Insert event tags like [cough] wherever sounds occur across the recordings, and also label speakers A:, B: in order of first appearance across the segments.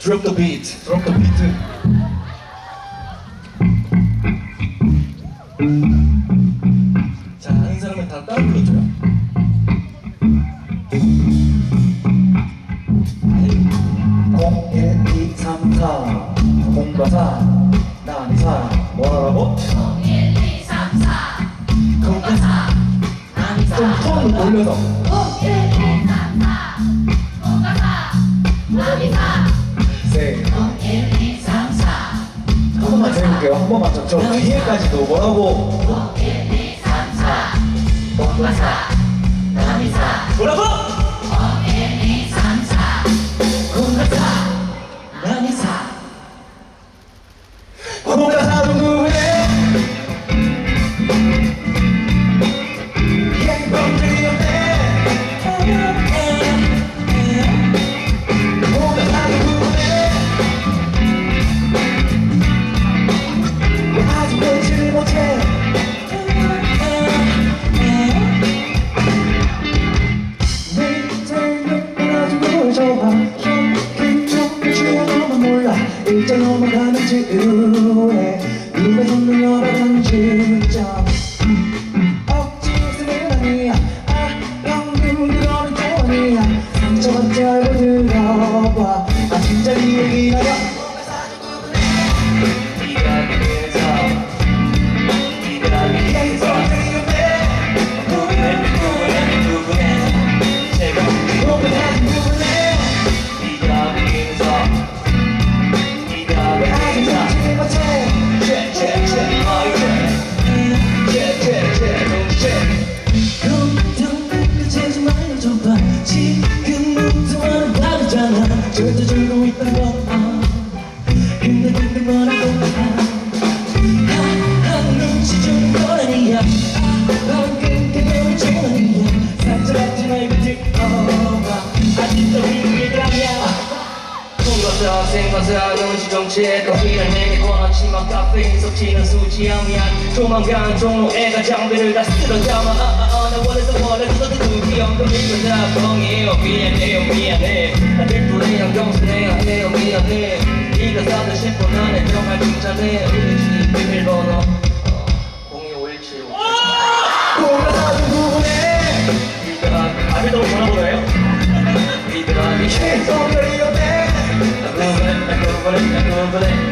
A: Drop the beat.
B: 드럼 더 비트
A: 자, 한 사람은 다 따로 불러줘요.
B: 0, 1, 2, 3, 4 공과 4 나니 4 뭐라고?
C: 0, 1, 2, 3, 4 공과 4 남이
B: 4좀 톤을 올려서.
C: 0, 1, 2, 3, 4 공과 4 남이 4
B: 세
C: 0, 1, 2, 3,
B: 4한 번만 더 해볼게요 한 번만 더. 저 뒤에까지도 뭐라고?
C: 0, 1, 2, 3, 4 공과 4
B: 아 그거는 또 아니야. 상처받지 알고 줄고 있던 거 아. 근데 근데 뭐라고 하하 눈치 좀 보라니야. 아, 방금 그거는 좀 아니야. 상처받지 말고 듣어봐. 아직도 위기감이야.
A: 꿈과사 생과사 영시 정치에 커피를 내게 권하지만 카페인 섭취는 수치함이야. 조만간 종로애가 장비를 다 쓸어 담아. 아아아 나 원해서 원해서 누구 연금 이건 다 뻥이에요 미안해요 미안해 해요 미안해. 네가 사다 싶어 나는 정말 진짜네. 우리 집 비밀번호. 어, 02517
B: 공부한 누구네
A: 이들아 아들도 전화번호예요? 이들아 이
B: 성별이었네
A: 누구네 누구네 누구네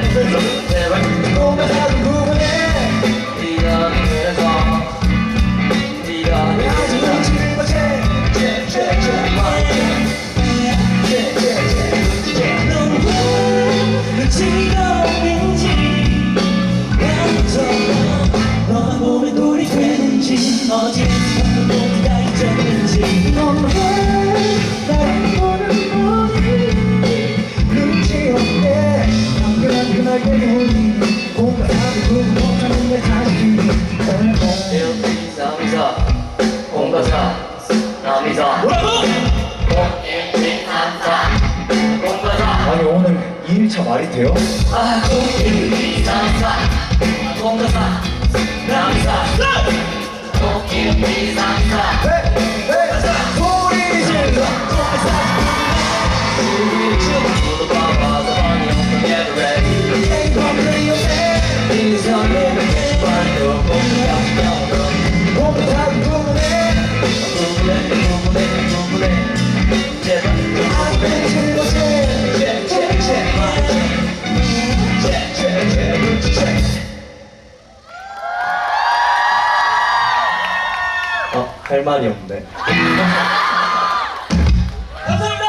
B: 아니 오늘 2일차 말이 돼요?
A: 아 1, 2, 3, 4 공가사 남이사 1, 2, 3, 4
B: 네! 네! 소리 질러
A: 할 말이 없네. [laughs] 감사합니다!